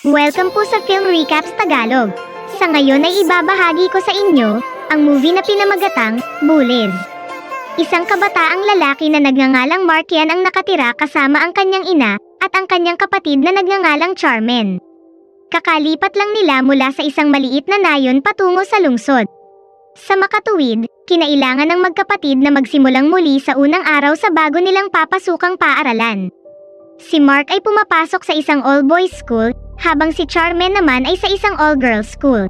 Welcome po sa Film Recaps Tagalog. Sa ngayon ay ibabahagi ko sa inyo ang movie na pinamagatang Bullies. Isang kabataang lalaki na nagngangalang Markian ang nakatira kasama ang kanyang ina at ang kanyang kapatid na nagngangalang Charmen. Kakalipat lang nila mula sa isang maliit na nayon patungo sa lungsod. Sa makatuwid, kinailangan ng magkapatid na magsimulang muli sa unang araw sa bago nilang papasukang paaralan. Si Mark ay pumapasok sa isang all-boys school, habang si Charmen naman ay sa isang all-girls school.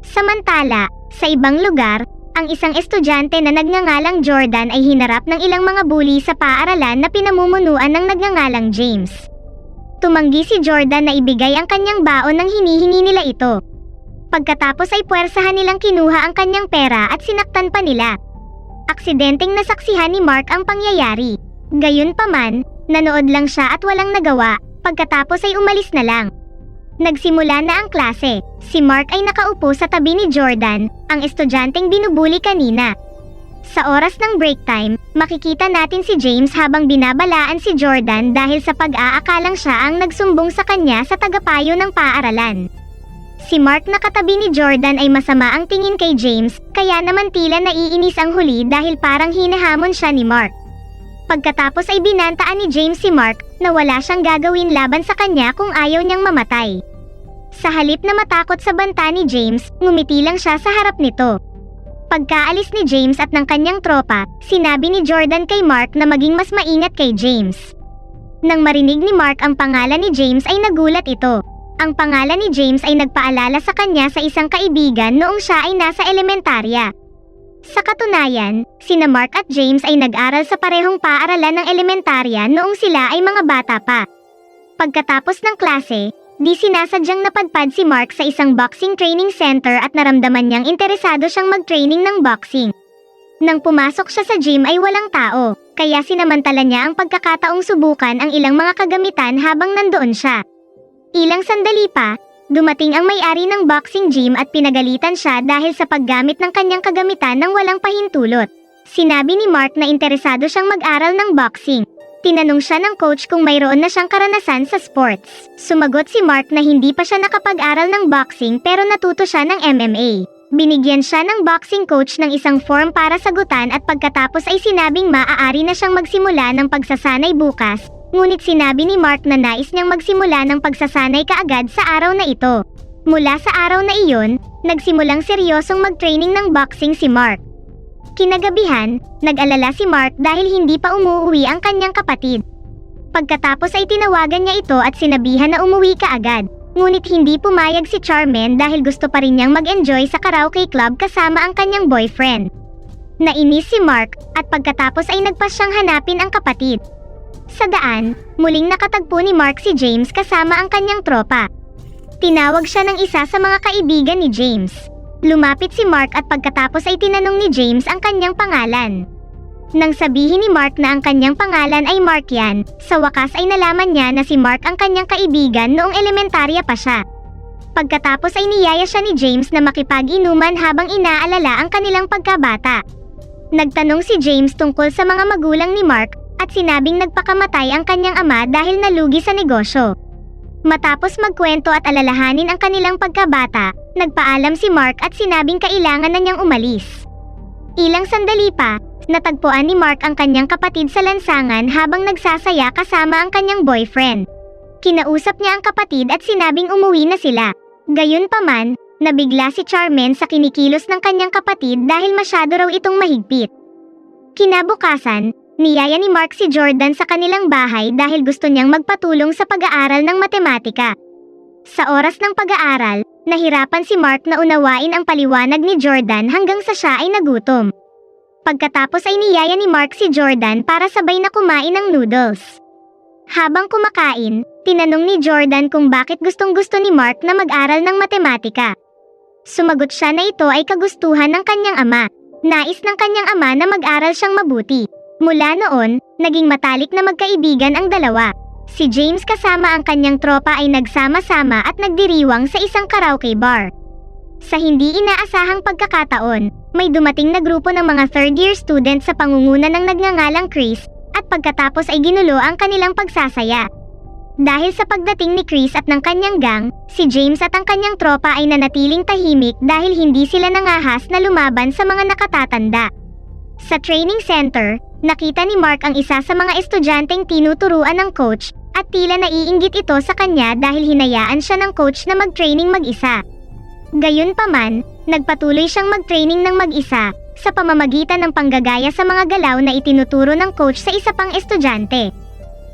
Samantala, sa ibang lugar, ang isang estudyante na nagngangalang Jordan ay hinarap ng ilang mga bully sa paaralan na pinamumunuan ng nagngangalang James. Tumanggi si Jordan na ibigay ang kanyang baon nang hinihingi nila ito. Pagkatapos ay puwersahan nilang kinuha ang kanyang pera at sinaktan pa nila. Aksidenteng nasaksihan ni Mark ang pangyayari. Gayunpaman, nanood lang siya at walang nagawa, pagkatapos ay umalis na lang. Nagsimula na ang klase. Si Mark ay nakaupo sa tabi ni Jordan, ang estudyanteng binubuli kanina. Sa oras ng break time, makikita natin si James habang binabalaan si Jordan dahil sa pag-aakalang siya ang nagsumbong sa kanya sa tagapayo ng paaralan. Si Mark na katabi ni Jordan ay masama ang tingin kay James, kaya naman tila naiinis ang huli dahil parang hinahamon siya ni Mark. Pagkatapos ay binantaan ni James si Mark na wala siyang gagawin laban sa kanya kung ayaw niyang mamatay. Sa halip na matakot sa banta ni James, ngumiti lang siya sa harap nito. Pagkaalis ni James at ng kanyang tropa, sinabi ni Jordan kay Mark na maging mas maingat kay James. Nang marinig ni Mark ang pangalan ni James ay nagulat ito. Ang pangalan ni James ay nagpaalala sa kanya sa isang kaibigan noong siya ay nasa elementarya. Sa katunayan, sina Mark at James ay nag-aral sa parehong paaralan ng elementarya noong sila ay mga bata pa. Pagkatapos ng klase, di sinasadyang napadpad si Mark sa isang boxing training center at naramdaman niyang interesado siyang mag-training ng boxing. Nang pumasok siya sa gym ay walang tao, kaya sinamantala niya ang pagkakataong subukan ang ilang mga kagamitan habang nandoon siya. Ilang sandali pa, dumating ang may-ari ng boxing gym at pinagalitan siya dahil sa paggamit ng kanyang kagamitan ng walang pahintulot. Sinabi ni Mark na interesado siyang mag-aral ng boxing. Tinanong siya ng coach kung mayroon na siyang karanasan sa sports. Sumagot si Mark na hindi pa siya nakapag-aral ng boxing pero natuto siya ng MMA. Binigyan siya ng boxing coach ng isang form para sagutan at pagkatapos ay sinabing maaari na siyang magsimula ng pagsasanay bukas Ngunit sinabi ni Mark na nais niyang magsimula ng pagsasanay kaagad sa araw na ito. Mula sa araw na iyon, nagsimulang seryosong mag-training ng boxing si Mark. Kinagabihan, nag-alala si Mark dahil hindi pa umuwi ang kanyang kapatid. Pagkatapos ay tinawagan niya ito at sinabihan na umuwi kaagad. Ngunit hindi pumayag si Charmen dahil gusto pa rin niyang mag-enjoy sa karaoke club kasama ang kanyang boyfriend. Nainis si Mark at pagkatapos ay nagpas siyang hanapin ang kapatid. Sa daan, muling nakatagpo ni Mark si James kasama ang kanyang tropa. Tinawag siya ng isa sa mga kaibigan ni James. Lumapit si Mark at pagkatapos ay tinanong ni James ang kanyang pangalan. Nang sabihin ni Mark na ang kanyang pangalan ay Mark yan, sa wakas ay nalaman niya na si Mark ang kanyang kaibigan noong elementarya pa siya. Pagkatapos ay niyaya siya ni James na makipag-inuman habang inaalala ang kanilang pagkabata. Nagtanong si James tungkol sa mga magulang ni Mark at sinabing nagpakamatay ang kanyang ama dahil nalugi sa negosyo. Matapos magkwento at alalahanin ang kanilang pagkabata, nagpaalam si Mark at sinabing kailangan na niyang umalis. Ilang sandali pa, natagpuan ni Mark ang kanyang kapatid sa lansangan habang nagsasaya kasama ang kanyang boyfriend. Kinausap niya ang kapatid at sinabing umuwi na sila. Gayunpaman, nabigla si Charmen sa kinikilos ng kanyang kapatid dahil masyado raw itong mahigpit. Kinabukasan, Niyaya ni Mark si Jordan sa kanilang bahay dahil gusto niyang magpatulong sa pag-aaral ng matematika. Sa oras ng pag-aaral, nahirapan si Mark na unawain ang paliwanag ni Jordan hanggang sa siya ay nagutom. Pagkatapos ay niyaya ni Mark si Jordan para sabay na kumain ng noodles. Habang kumakain, tinanong ni Jordan kung bakit gustong gusto ni Mark na mag-aral ng matematika. Sumagot siya na ito ay kagustuhan ng kanyang ama. Nais ng kanyang ama na mag-aral siyang mabuti. Mula noon, naging matalik na magkaibigan ang dalawa. Si James kasama ang kanyang tropa ay nagsama-sama at nagdiriwang sa isang karaoke bar. Sa hindi inaasahang pagkakataon, may dumating na grupo ng mga third year students sa pangunguna ng nagngangalang Chris, at pagkatapos ay ginulo ang kanilang pagsasaya. Dahil sa pagdating ni Chris at ng kanyang gang, si James at ang kanyang tropa ay nanatiling tahimik dahil hindi sila nangahas na lumaban sa mga nakatatanda. Sa training center, nakita ni Mark ang isa sa mga estudyanteng tinuturuan ng coach at tila naiinggit ito sa kanya dahil hinayaan siya ng coach na mag-training mag-isa. Gayunpaman, nagpatuloy siyang mag-training ng mag-isa sa pamamagitan ng panggagaya sa mga galaw na itinuturo ng coach sa isa pang estudyante.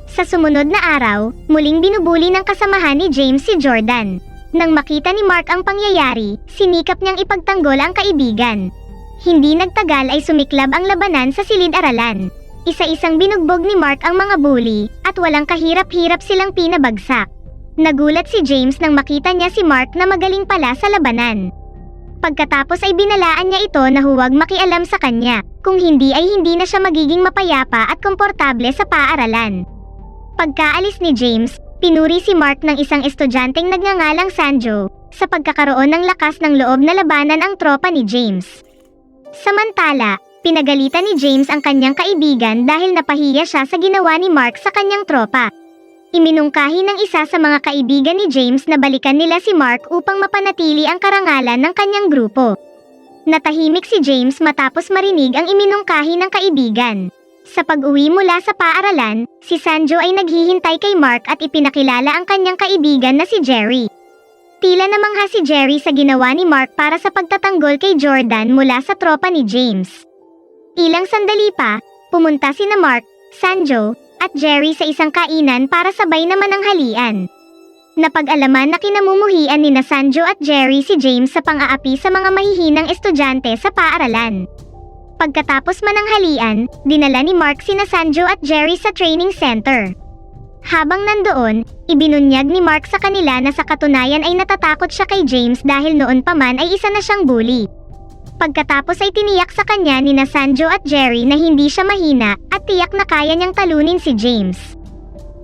Sa sumunod na araw, muling binubuli ng kasamahan ni James si Jordan. Nang makita ni Mark ang pangyayari, sinikap niyang ipagtanggol ang kaibigan. Hindi nagtagal ay sumiklab ang labanan sa silid-aralan. Isa-isang binugbog ni Mark ang mga bully, at walang kahirap-hirap silang pinabagsak. Nagulat si James nang makita niya si Mark na magaling pala sa labanan. Pagkatapos ay binalaan niya ito na huwag makialam sa kanya, kung hindi ay hindi na siya magiging mapayapa at komportable sa paaralan. Pagkaalis ni James, pinuri si Mark ng isang estudyanteng nagngangalang Sanjo, sa pagkakaroon ng lakas ng loob na labanan ang tropa ni James. Samantala, pinagalitan ni James ang kanyang kaibigan dahil napahiya siya sa ginawa ni Mark sa kanyang tropa. Iminungkahi ng isa sa mga kaibigan ni James na balikan nila si Mark upang mapanatili ang karangalan ng kanyang grupo. Natahimik si James matapos marinig ang iminungkahi ng kaibigan. Sa pag-uwi mula sa paaralan, si Sanjo ay naghihintay kay Mark at ipinakilala ang kanyang kaibigan na si Jerry. Tila namangha si Jerry sa ginawa ni Mark para sa pagtatanggol kay Jordan mula sa tropa ni James. Ilang sandali pa, pumunta si na Mark, Sanjo, at Jerry sa isang kainan para sabay naman ang halian. Napag-alaman na kinamumuhian ni na Sanjo at Jerry si James sa pang-aapi sa mga mahihinang estudyante sa paaralan. Pagkatapos man ng halian, dinala ni Mark sina Sanjo at Jerry sa training center. Habang nandoon, ibinunyag ni Mark sa kanila na sa katunayan ay natatakot siya kay James dahil noon pa man ay isa na siyang bully. Pagkatapos ay tiniyak sa kanya ni na Sanjo at Jerry na hindi siya mahina at tiyak na kaya niyang talunin si James.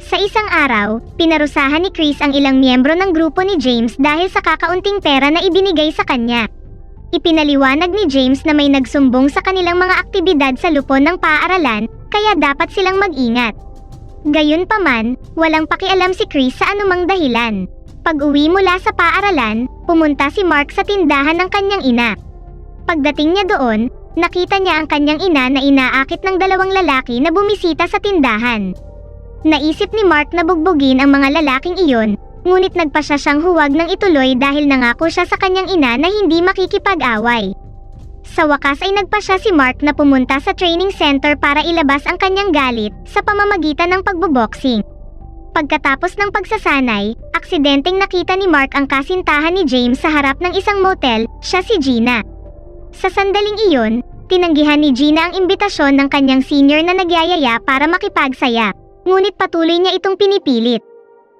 Sa isang araw, pinarusahan ni Chris ang ilang miyembro ng grupo ni James dahil sa kakaunting pera na ibinigay sa kanya. Ipinaliwanag ni James na may nagsumbong sa kanilang mga aktibidad sa lupon ng paaralan, kaya dapat silang mag-ingat. Gayunpaman, walang pakialam si Chris sa anumang dahilan. Pag-uwi mula sa paaralan, pumunta si Mark sa tindahan ng kanyang ina. Pagdating niya doon, nakita niya ang kanyang ina na inaakit ng dalawang lalaki na bumisita sa tindahan. Naisip ni Mark na bugbugin ang mga lalaking iyon, ngunit nagpa siya siyang huwag ng ituloy dahil nangako siya sa kanyang ina na hindi makikipag-away. Sa wakas ay nagpa siya si Mark na pumunta sa training center para ilabas ang kanyang galit sa pamamagitan ng pagboboxing. Pagkatapos ng pagsasanay, aksidenteng nakita ni Mark ang kasintahan ni James sa harap ng isang motel, siya si Gina. Sa sandaling iyon, tinanggihan ni Gina ang imbitasyon ng kanyang senior na nagyayaya para makipagsaya, ngunit patuloy niya itong pinipilit.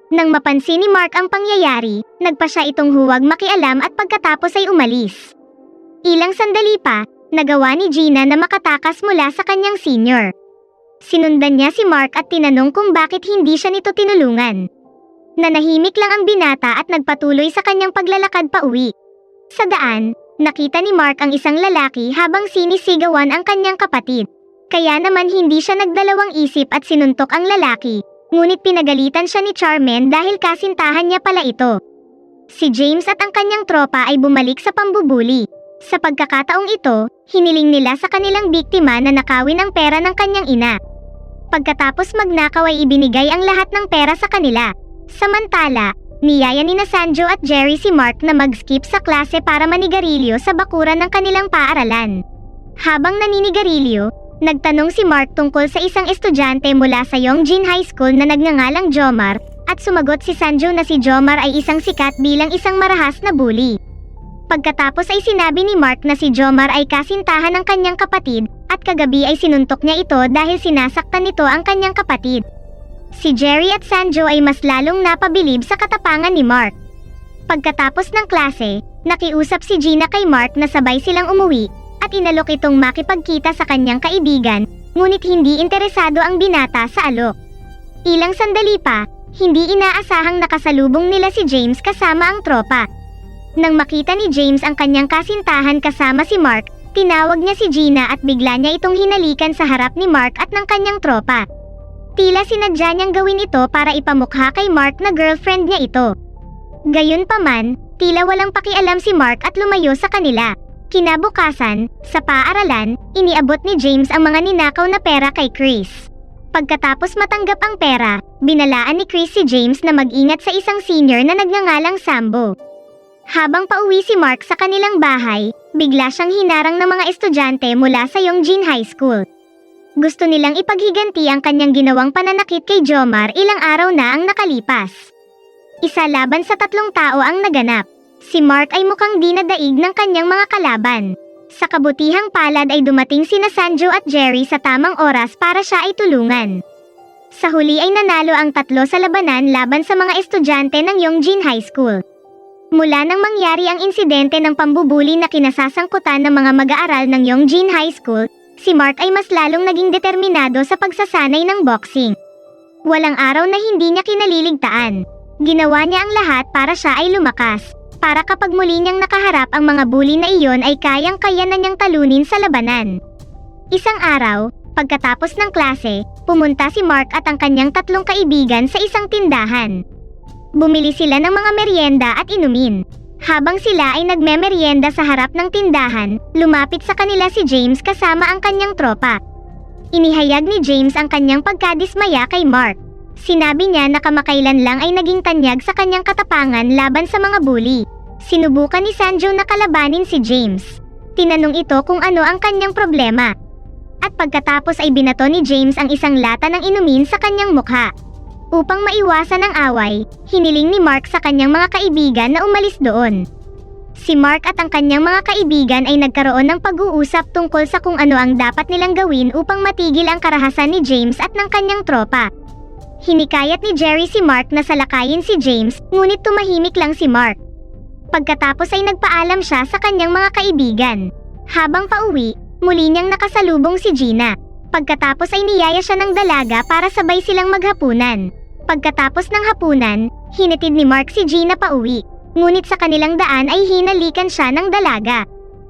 Nang mapansin ni Mark ang pangyayari, nagpa siya itong huwag makialam at pagkatapos ay umalis. Ilang sandali pa, nagawa ni Gina na makatakas mula sa kanyang senior. Sinundan niya si Mark at tinanong kung bakit hindi siya nito tinulungan. Nanahimik lang ang binata at nagpatuloy sa kanyang paglalakad pa uwi. Sa daan, nakita ni Mark ang isang lalaki habang sinisigawan ang kanyang kapatid. Kaya naman hindi siya nagdalawang isip at sinuntok ang lalaki, ngunit pinagalitan siya ni Charmen dahil kasintahan niya pala ito. Si James at ang kanyang tropa ay bumalik sa pambubuli. Sa pagkakataong ito, hiniling nila sa kanilang biktima na nakawin ang pera ng kanyang ina. Pagkatapos magnakaw ay ibinigay ang lahat ng pera sa kanila. Samantala, niyaya ni Sanjo at Jerry si Mark na mag-skip sa klase para manigarilyo sa bakuran ng kanilang paaralan. Habang naninigarilyo, nagtanong si Mark tungkol sa isang estudyante mula sa Yongjin High School na nagngangalang Jomar, at sumagot si Sanjo na si Jomar ay isang sikat bilang isang marahas na bully. Pagkatapos ay sinabi ni Mark na si Jomar ay kasintahan ng kanyang kapatid, at kagabi ay sinuntok niya ito dahil sinasaktan nito ang kanyang kapatid. Si Jerry at Sanjo ay mas lalong napabilib sa katapangan ni Mark. Pagkatapos ng klase, nakiusap si Gina kay Mark na sabay silang umuwi, at inalok itong makipagkita sa kanyang kaibigan, ngunit hindi interesado ang binata sa alok. Ilang sandali pa, hindi inaasahang nakasalubong nila si James kasama ang tropa. Nang makita ni James ang kanyang kasintahan kasama si Mark, tinawag niya si Gina at bigla niya itong hinalikan sa harap ni Mark at ng kanyang tropa. Tila sinadya niyang gawin ito para ipamukha kay Mark na girlfriend niya ito. Gayunpaman, tila walang pakialam si Mark at lumayo sa kanila. Kinabukasan, sa paaralan, iniabot ni James ang mga ninakaw na pera kay Chris. Pagkatapos matanggap ang pera, binalaan ni Chris si James na mag-ingat sa isang senior na nagngangalang Sambo. Habang pauwi si Mark sa kanilang bahay, bigla siyang hinarang ng mga estudyante mula sa Yongjin High School. Gusto nilang ipaghiganti ang kanyang ginawang pananakit kay Jomar ilang araw na ang nakalipas. Isa laban sa tatlong tao ang naganap. Si Mark ay mukhang di nadaig ng kanyang mga kalaban. Sa kabutihang palad ay dumating sina Sanjo at Jerry sa tamang oras para siya ay tulungan. Sa huli ay nanalo ang tatlo sa labanan laban sa mga estudyante ng Yongjin High School. Mula nang mangyari ang insidente ng pambubuli na kinasasangkutan ng mga mag-aaral ng Yongjin High School, si Mark ay mas lalong naging determinado sa pagsasanay ng boxing. Walang araw na hindi niya kinaliligtaan. Ginawa niya ang lahat para siya ay lumakas. Para kapag muli niyang nakaharap ang mga bully na iyon ay kayang-kaya na niyang talunin sa labanan. Isang araw, pagkatapos ng klase, pumunta si Mark at ang kanyang tatlong kaibigan sa isang tindahan. Bumili sila ng mga merienda at inumin. Habang sila ay nagmemeryenda sa harap ng tindahan, lumapit sa kanila si James kasama ang kanyang tropa. Inihayag ni James ang kanyang pagkadismaya kay Mark. Sinabi niya na kamakailan lang ay naging tanyag sa kanyang katapangan laban sa mga bully. Sinubukan ni Sanjo na kalabanin si James. Tinanong ito kung ano ang kanyang problema. At pagkatapos ay binato ni James ang isang lata ng inumin sa kanyang mukha. Upang maiwasan ang away, hiniling ni Mark sa kanyang mga kaibigan na umalis doon. Si Mark at ang kanyang mga kaibigan ay nagkaroon ng pag-uusap tungkol sa kung ano ang dapat nilang gawin upang matigil ang karahasan ni James at ng kanyang tropa. Hinikayat ni Jerry si Mark na salakayin si James, ngunit tumahimik lang si Mark. Pagkatapos ay nagpaalam siya sa kanyang mga kaibigan. Habang pauwi, muli niyang nakasalubong si Gina. Pagkatapos ay niyaya siya ng dalaga para sabay silang maghapunan. Pagkatapos ng hapunan, hinatid ni Mark si Gina pauwi. Ngunit sa kanilang daan ay hinalikan siya ng dalaga.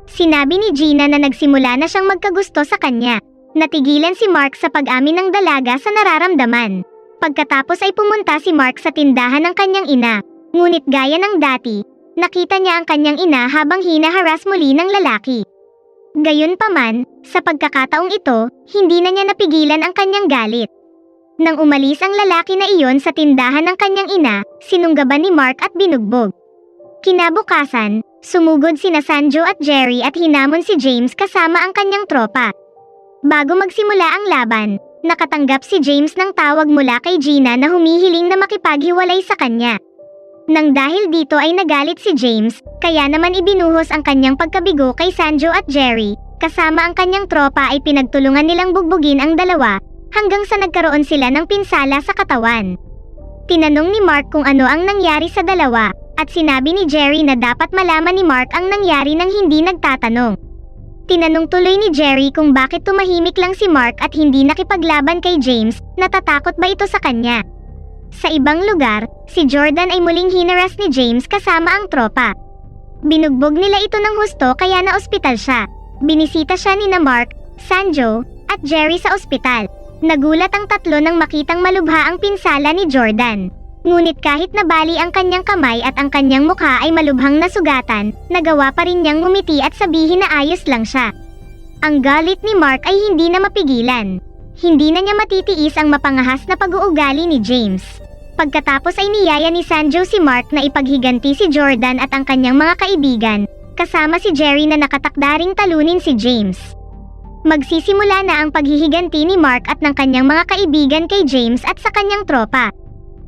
Sinabi ni Gina na nagsimula na siyang magkagusto sa kanya. Natigilan si Mark sa pag-amin ng dalaga sa nararamdaman. Pagkatapos ay pumunta si Mark sa tindahan ng kanyang ina. Ngunit gaya ng dati, nakita niya ang kanyang ina habang hinaharas muli ng lalaki. Gayunpaman, sa pagkakataong ito, hindi na niya napigilan ang kanyang galit. Nang umalis ang lalaki na iyon sa tindahan ng kanyang ina, sinunggaban ni Mark at binugbog. Kinabukasan, sumugod sina Sanjo at Jerry at hinamon si James kasama ang kanyang tropa. Bago magsimula ang laban, nakatanggap si James ng tawag mula kay Gina na humihiling na makipaghiwalay sa kanya. Nang dahil dito ay nagalit si James, kaya naman ibinuhos ang kanyang pagkabigo kay Sanjo at Jerry, kasama ang kanyang tropa ay pinagtulungan nilang bugbugin ang dalawa, hanggang sa nagkaroon sila ng pinsala sa katawan. Tinanong ni Mark kung ano ang nangyari sa dalawa, at sinabi ni Jerry na dapat malaman ni Mark ang nangyari nang hindi nagtatanong. Tinanong tuloy ni Jerry kung bakit tumahimik lang si Mark at hindi nakipaglaban kay James, natatakot ba ito sa kanya. Sa ibang lugar, si Jordan ay muling hinaras ni James kasama ang tropa. Binugbog nila ito ng husto kaya na ospital siya. Binisita siya ni na Mark, Sanjo, at Jerry sa ospital. Nagulat ang tatlo nang makitang malubha ang pinsala ni Jordan. Ngunit kahit nabali ang kanyang kamay at ang kanyang mukha ay malubhang nasugatan, nagawa pa rin niyang ngumiti at sabihin na ayos lang siya. Ang galit ni Mark ay hindi na mapigilan. Hindi na niya matitiis ang mapangahas na pag-uugali ni James. Pagkatapos ay niyaya ni Sanjo si Mark na ipaghiganti si Jordan at ang kanyang mga kaibigan, kasama si Jerry na nakatakdaring talunin si James. Magsisimula na ang paghihiganti ni Mark at ng kanyang mga kaibigan kay James at sa kanyang tropa.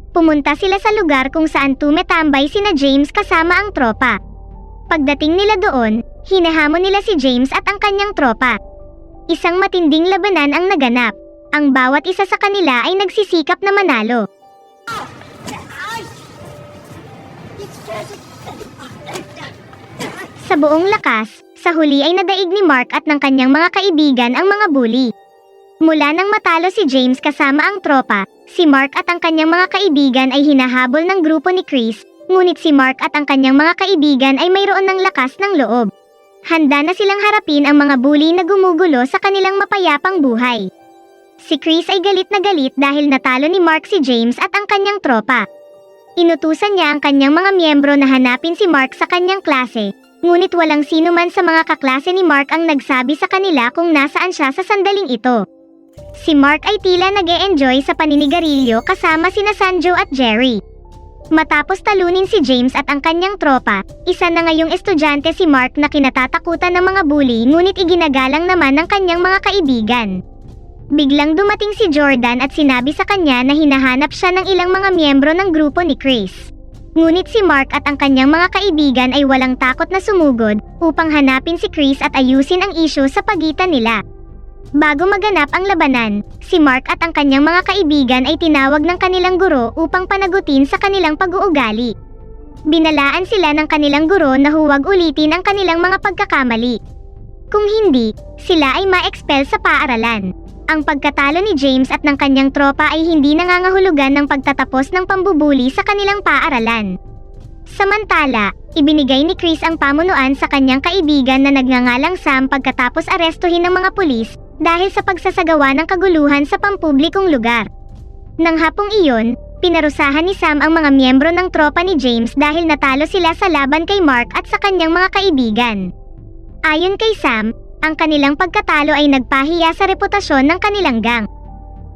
Pumunta sila sa lugar kung saan tumetambay sina James kasama ang tropa. Pagdating nila doon, hinahamon nila si James at ang kanyang tropa. Isang matinding labanan ang naganap. Ang bawat isa sa kanila ay nagsisikap na manalo. Sa buong lakas, sa huli ay nadaig ni Mark at ng kanyang mga kaibigan ang mga bully. Mula nang matalo si James kasama ang tropa, si Mark at ang kanyang mga kaibigan ay hinahabol ng grupo ni Chris, ngunit si Mark at ang kanyang mga kaibigan ay mayroon ng lakas ng loob. Handa na silang harapin ang mga bully na gumugulo sa kanilang mapayapang buhay. Si Chris ay galit na galit dahil natalo ni Mark si James at ang kanyang tropa. Inutusan niya ang kanyang mga miyembro na hanapin si Mark sa kanyang klase, ngunit walang sino man sa mga kaklase ni Mark ang nagsabi sa kanila kung nasaan siya sa sandaling ito. Si Mark ay tila nag enjoy sa paninigarilyo kasama sina Sanjo at Jerry. Matapos talunin si James at ang kanyang tropa, isa na ngayong estudyante si Mark na kinatatakutan ng mga bully ngunit iginagalang naman ng kanyang mga kaibigan. Biglang dumating si Jordan at sinabi sa kanya na hinahanap siya ng ilang mga miyembro ng grupo ni Chris. Ngunit si Mark at ang kanyang mga kaibigan ay walang takot na sumugod upang hanapin si Chris at ayusin ang issue sa pagitan nila. Bago maganap ang labanan, si Mark at ang kanyang mga kaibigan ay tinawag ng kanilang guro upang panagutin sa kanilang pag-uugali. Binalaan sila ng kanilang guro na huwag ulitin ang kanilang mga pagkakamali. Kung hindi, sila ay ma-expel sa paaralan. Ang pagkatalo ni James at ng kanyang tropa ay hindi nangangahulugan ng pagtatapos ng pambubuli sa kanilang paaralan. Samantala, ibinigay ni Chris ang pamunuan sa kanyang kaibigan na nagngangalang Sam pagkatapos arestuhin ng mga pulis dahil sa pagsasagawa ng kaguluhan sa pampublikong lugar. Nang hapong iyon, pinarusahan ni Sam ang mga miyembro ng tropa ni James dahil natalo sila sa laban kay Mark at sa kanyang mga kaibigan. Ayon kay Sam, ang kanilang pagkatalo ay nagpahiya sa reputasyon ng kanilang gang.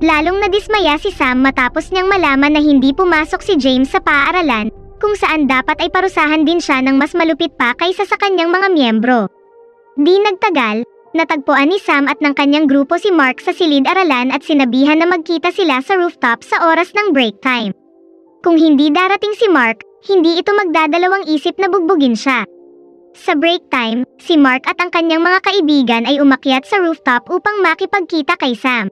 Lalong nadismaya si Sam matapos niyang malaman na hindi pumasok si James sa paaralan, kung saan dapat ay parusahan din siya ng mas malupit pa kaysa sa kanyang mga miyembro. Di nagtagal, natagpuan ni Sam at ng kanyang grupo si Mark sa silid-aralan at sinabihan na magkita sila sa rooftop sa oras ng break time. Kung hindi darating si Mark, hindi ito magdadalawang isip na bugbugin siya. Sa break time, si Mark at ang kanyang mga kaibigan ay umakyat sa rooftop upang makipagkita kay Sam.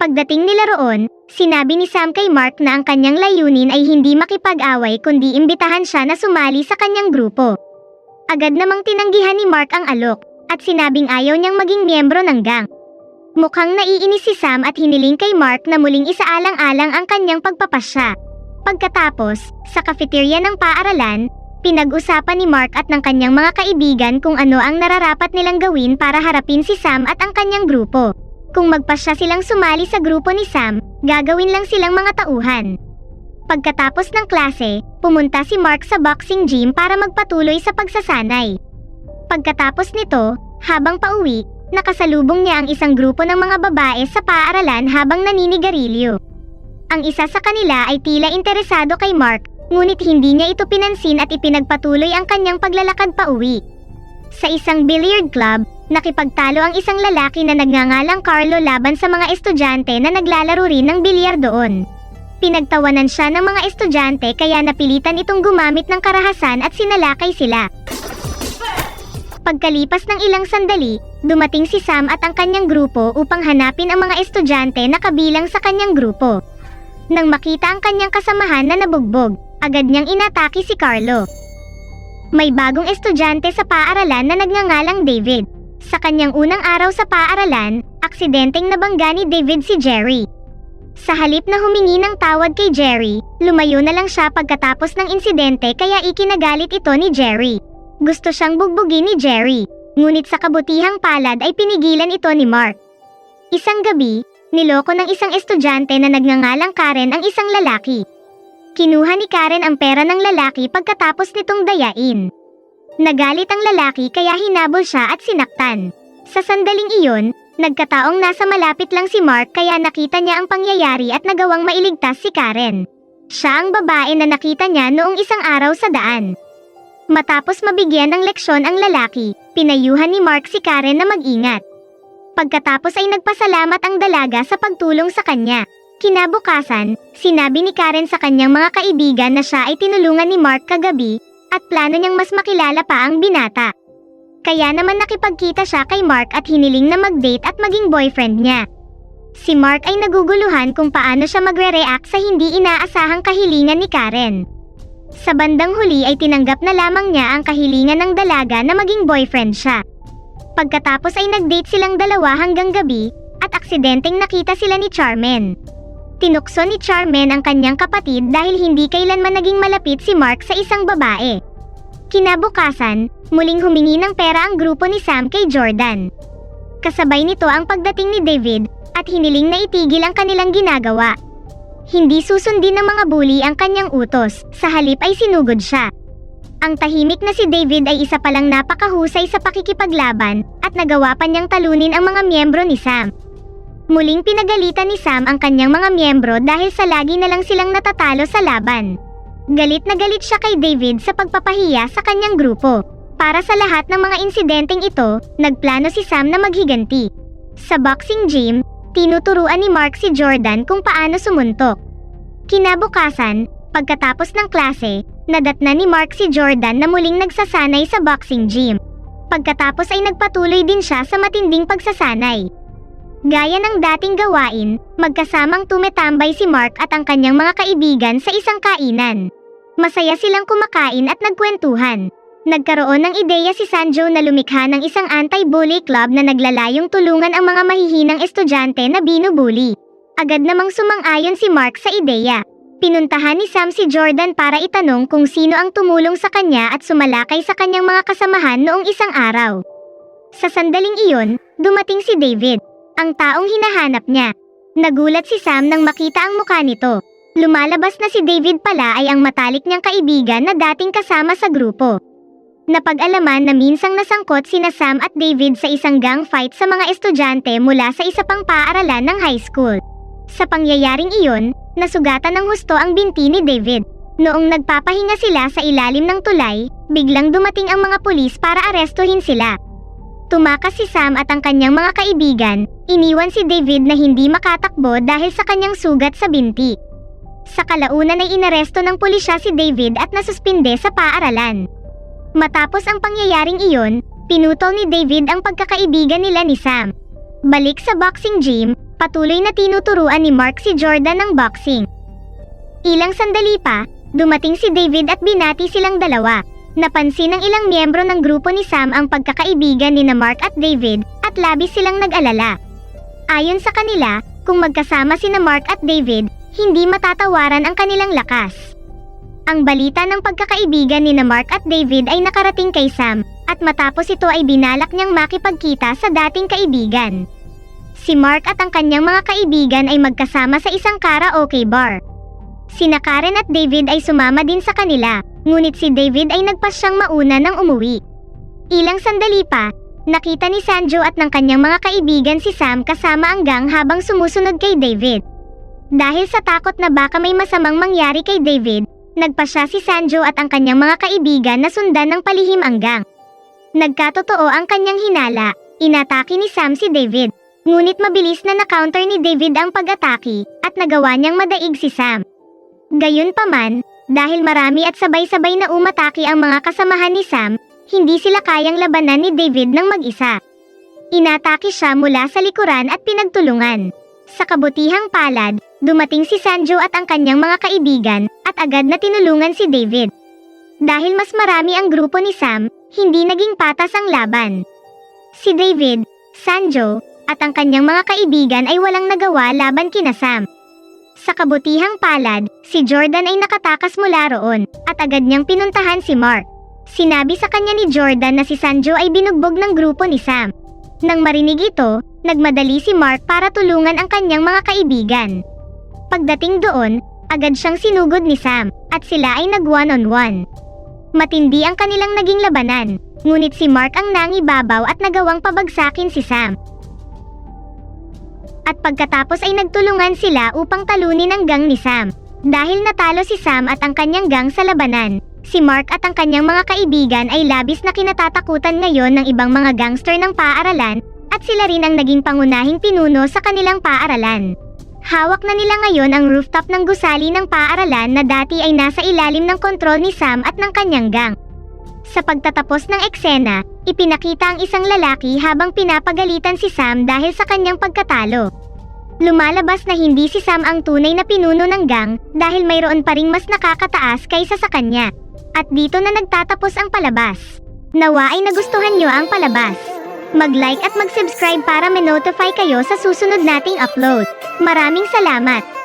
Pagdating nila roon, sinabi ni Sam kay Mark na ang kanyang layunin ay hindi makipag-away kundi imbitahan siya na sumali sa kanyang grupo. Agad namang tinanggihan ni Mark ang alok, at sinabing ayaw niyang maging miyembro ng gang. Mukhang naiinis si Sam at hiniling kay Mark na muling isaalang-alang ang kanyang pagpapasya. Pagkatapos, sa cafeteria ng paaralan, pinag-usapan ni Mark at ng kanyang mga kaibigan kung ano ang nararapat nilang gawin para harapin si Sam at ang kanyang grupo. Kung magpasya silang sumali sa grupo ni Sam, gagawin lang silang mga tauhan. Pagkatapos ng klase, pumunta si Mark sa boxing gym para magpatuloy sa pagsasanay. Pagkatapos nito, habang pauwi, nakasalubong niya ang isang grupo ng mga babae sa paaralan habang naninigarilyo. Ang isa sa kanila ay tila interesado kay Mark, ngunit hindi niya ito pinansin at ipinagpatuloy ang kanyang paglalakad pauwi. Sa isang billiard club, nakipagtalo ang isang lalaki na nagngangalang Carlo laban sa mga estudyante na naglalaro rin ng bilyar doon. Pinagtawanan siya ng mga estudyante kaya napilitan itong gumamit ng karahasan at sinalakay sila. Pagkalipas ng ilang sandali, dumating si Sam at ang kanyang grupo upang hanapin ang mga estudyante na kabilang sa kanyang grupo. Nang makita ang kanyang kasamahan na nabugbog, agad niyang inatake si Carlo. May bagong estudyante sa paaralan na nagngangalang David. Sa kanyang unang araw sa paaralan, aksidenteng nabangga ni David si Jerry. Sa halip na humingi ng tawad kay Jerry, lumayo na lang siya pagkatapos ng insidente kaya ikinagalit ito ni Jerry. Gusto siyang bugbugin ni Jerry, ngunit sa kabutihang palad ay pinigilan ito ni Mark. Isang gabi, niloko ng isang estudyante na nagngangalang Karen ang isang lalaki. Kinuha ni Karen ang pera ng lalaki pagkatapos nitong dayain. Nagalit ang lalaki kaya hinabol siya at sinaktan. Sa sandaling iyon, nagkataong nasa malapit lang si Mark kaya nakita niya ang pangyayari at nagawang mailigtas si Karen. Siya ang babae na nakita niya noong isang araw sa daan. Matapos mabigyan ng leksyon ang lalaki, pinayuhan ni Mark si Karen na mag-ingat. Pagkatapos ay nagpasalamat ang dalaga sa pagtulong sa kanya. Kinabukasan, sinabi ni Karen sa kanyang mga kaibigan na siya ay tinulungan ni Mark kagabi, at plano niyang mas makilala pa ang binata. Kaya naman nakipagkita siya kay Mark at hiniling na mag-date at maging boyfriend niya. Si Mark ay naguguluhan kung paano siya magre-react sa hindi inaasahang kahilingan ni Karen. Sa bandang huli ay tinanggap na lamang niya ang kahilingan ng dalaga na maging boyfriend siya. Pagkatapos ay nag-date silang dalawa hanggang gabi, at aksidenteng nakita sila ni Charmen. Tinukso ni Charmen ang kanyang kapatid dahil hindi kailanman naging malapit si Mark sa isang babae. Kinabukasan, muling humingi ng pera ang grupo ni Sam kay Jordan. Kasabay nito ang pagdating ni David, at hiniling na itigil ang kanilang ginagawa. Hindi susundin ng mga bully ang kanyang utos, sa halip ay sinugod siya. Ang tahimik na si David ay isa palang napakahusay sa pakikipaglaban at nagawa pa niyang talunin ang mga miyembro ni Sam. Muling pinagalitan ni Sam ang kanyang mga miyembro dahil sa lagi na lang silang natatalo sa laban. Galit na galit siya kay David sa pagpapahiya sa kanyang grupo. Para sa lahat ng mga insidenteng ito, nagplano si Sam na maghiganti. Sa boxing gym, tinuturuan ni Mark si Jordan kung paano sumuntok. Kinabukasan, pagkatapos ng klase, nadatna ni Mark si Jordan na muling nagsasanay sa boxing gym. Pagkatapos ay nagpatuloy din siya sa matinding pagsasanay. Gaya ng dating gawain, magkasamang tumetambay si Mark at ang kanyang mga kaibigan sa isang kainan. Masaya silang kumakain at nagkwentuhan. Nagkaroon ng ideya si Sanjo na lumikha ng isang anti-bully club na naglalayong tulungan ang mga mahihinang estudyante na binubuli. Agad namang sumang-ayon si Mark sa ideya. Pinuntahan ni Sam si Jordan para itanong kung sino ang tumulong sa kanya at sumalakay sa kanyang mga kasamahan noong isang araw. Sa sandaling iyon, dumating si David, ang taong hinahanap niya. Nagulat si Sam nang makita ang mukha nito. Lumalabas na si David pala ay ang matalik niyang kaibigan na dating kasama sa grupo. Napag-alaman na minsang nasangkot sina Sam at David sa isang gang fight sa mga estudyante mula sa isa pang paaralan ng high school. Sa pangyayaring iyon, nasugatan ng husto ang binti ni David. Noong nagpapahinga sila sa ilalim ng tulay, biglang dumating ang mga pulis para arestuhin sila. Tumakas si Sam at ang kanyang mga kaibigan, iniwan si David na hindi makatakbo dahil sa kanyang sugat sa binti. Sa kalaunan ay inaresto ng pulisya si David at nasuspinde sa paaralan. Matapos ang pangyayaring iyon, pinutol ni David ang pagkakaibigan nila ni Sam. Balik sa boxing gym, patuloy na tinuturuan ni Mark si Jordan ng boxing. Ilang sandali pa, dumating si David at binati silang dalawa. Napansin ng ilang miyembro ng grupo ni Sam ang pagkakaibigan ni na Mark at David at labis silang nag-alala. Ayon sa kanila, kung magkasama si na Mark at David, hindi matatawaran ang kanilang lakas. Ang balita ng pagkakaibigan ni na Mark at David ay nakarating kay Sam, at matapos ito ay binalak niyang makipagkita sa dating kaibigan. Si Mark at ang kanyang mga kaibigan ay magkasama sa isang karaoke bar. Sina Karen at David ay sumama din sa kanila, ngunit si David ay nagpasyang mauna nang umuwi. Ilang sandali pa, nakita ni Sanjo at ng kanyang mga kaibigan si Sam kasama ang gang habang sumusunod kay David. Dahil sa takot na baka may masamang mangyari kay David, nagpasya si Sanjo at ang kanyang mga kaibigan na sundan ng palihim ang gang. Nagkatotoo ang kanyang hinala, inatake ni Sam si David. Ngunit mabilis na na-counter ni David ang pag-atake at nagawa niyang madaig si Sam. Gayunpaman, dahil marami at sabay-sabay na umatake ang mga kasamahan ni Sam, hindi sila kayang labanan ni David ng mag-isa. Inatake siya mula sa likuran at pinagtulungan. Sa kabutihang palad, dumating si Sanjo at ang kanyang mga kaibigan at agad na tinulungan si David. Dahil mas marami ang grupo ni Sam, hindi naging patas ang laban. Si David, Sanjo, at ang kanyang mga kaibigan ay walang nagawa laban kina Sam. Sa kabutihang palad, si Jordan ay nakatakas mula roon at agad niyang pinuntahan si Mark. Sinabi sa kanya ni Jordan na si Sanjo ay binugbog ng grupo ni Sam. Nang marinig ito, nagmadali si Mark para tulungan ang kanyang mga kaibigan. Pagdating doon, agad siyang sinugod ni Sam at sila ay nag one-on-one. Matindi ang kanilang naging labanan, ngunit si Mark ang nangibabaw at nagawang pabagsakin si Sam. At pagkatapos ay nagtulungan sila upang talunin ang gang ni Sam. Dahil natalo si Sam at ang kanyang gang sa labanan, si Mark at ang kanyang mga kaibigan ay labis na kinatatakutan ngayon ng ibang mga gangster ng paaralan, at sila rin ang naging pangunahing pinuno sa kanilang paaralan. Hawak na nila ngayon ang rooftop ng gusali ng paaralan na dati ay nasa ilalim ng kontrol ni Sam at ng kanyang gang. Sa pagtatapos ng eksena, ipinakita ang isang lalaki habang pinapagalitan si Sam dahil sa kanyang pagkatalo. Lumalabas na hindi si Sam ang tunay na pinuno ng gang dahil mayroon pa ring mas nakakataas kaysa sa kanya. At dito na nagtatapos ang palabas. Nawa ay nagustuhan nyo ang palabas. Mag-like at mag-subscribe para ma-notify kayo sa susunod nating upload. Maraming salamat!